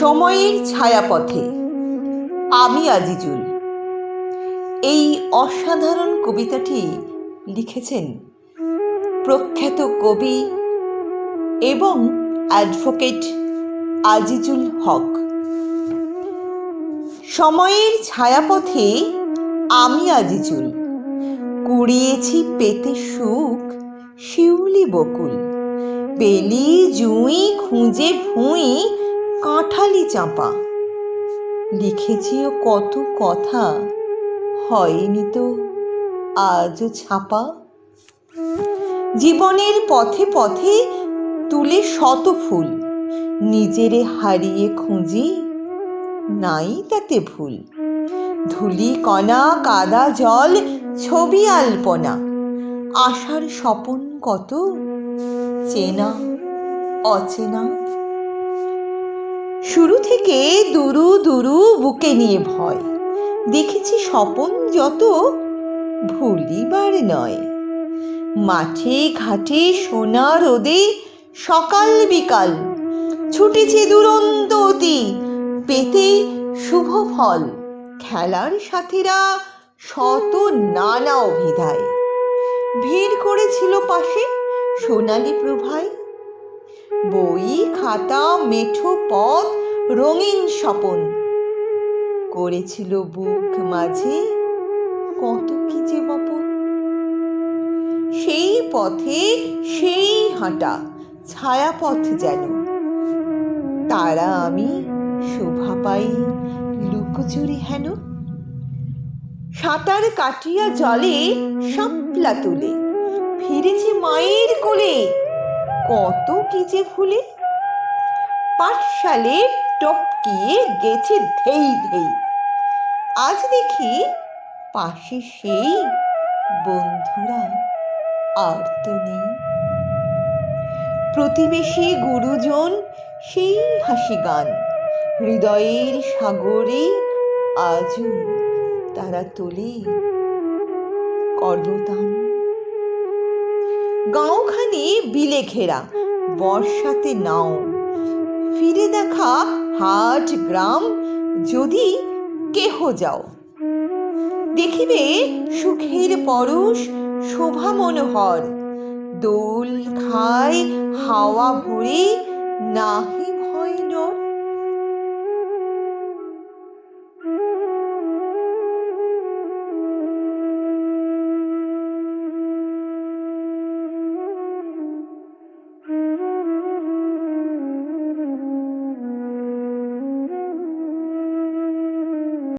সময়ের ছায়াপথে। আমি আজিজুল। এই অসাধারণ কবিতাটি লিখেছেন প্রখ্যাত কবি এবং অ্যাডভোকেট আজিজুল হক। সময়ের ছায়াপথে আমি আজিজুল। কুড়িয়েছি পেতে সুখ, শিউলি বকুল। বেলি জুঁই, খুঁজে ভুঁই কাঁঠালি চাঁপা। লিখেছিও কত কথা, হয়নি তো আজও ছাপা। জীবনের পথে পথে তুলে শত ফুল, নিজেরে হারিয়ে খুঁজি নাই তাতে ভুল। ধুলি, কণা, কাদা, জল, ছবি, আলপনা, আশার স্বপন কত চেনা, অচেনা। শুরু থেকে দুরু দুরু বুকে নিয়ে ভয়। দেখেছি স্বপন যত ভুলিবার নয়। মাঠে ঘাটে সোনা রোদে সকাল বিকাল ছুটেছে দুরন্ত অতি পেতে শুভ ফল। খেলার সাথীরা শত নানা অভিধায়। ভিড় করেছিল পাশে সোনালি প্রভায় বই, খাতা, মেঠো পথ রঙিন স্বপন। করেছিল বুক মাঝে কত কি যে বপন। সেই পথে সেই হাঁটা, ছায়াপথ যেন। তারা আমি শোভা পাই লুকোচুরি হেন। সাঁতার কাটিয়া জলে শাপলা তুলে, ফিরেছি মায়ের কোলে কত কি যে ভুলে? পাঠশালে টপকিয়ে গেছে ধেই ধেই। আজ দেখি পাশে সেই বন্ধুরা আর তো নেই। প্রতিবেশী গুরুজন সেই হাসি গান। হৃদয়ের সাগরে আজও তারা তোলে কর্ণতান গাঁওখানি বিলে ঘেরা, বর্ষাতে নাও। ফিরে দেখা হাট গ্রাম, যদি কেহ যাও। দেখিবে সুখের পরশ শোভা মনোহর। দোল খায় হাওয়া ভরে নাহি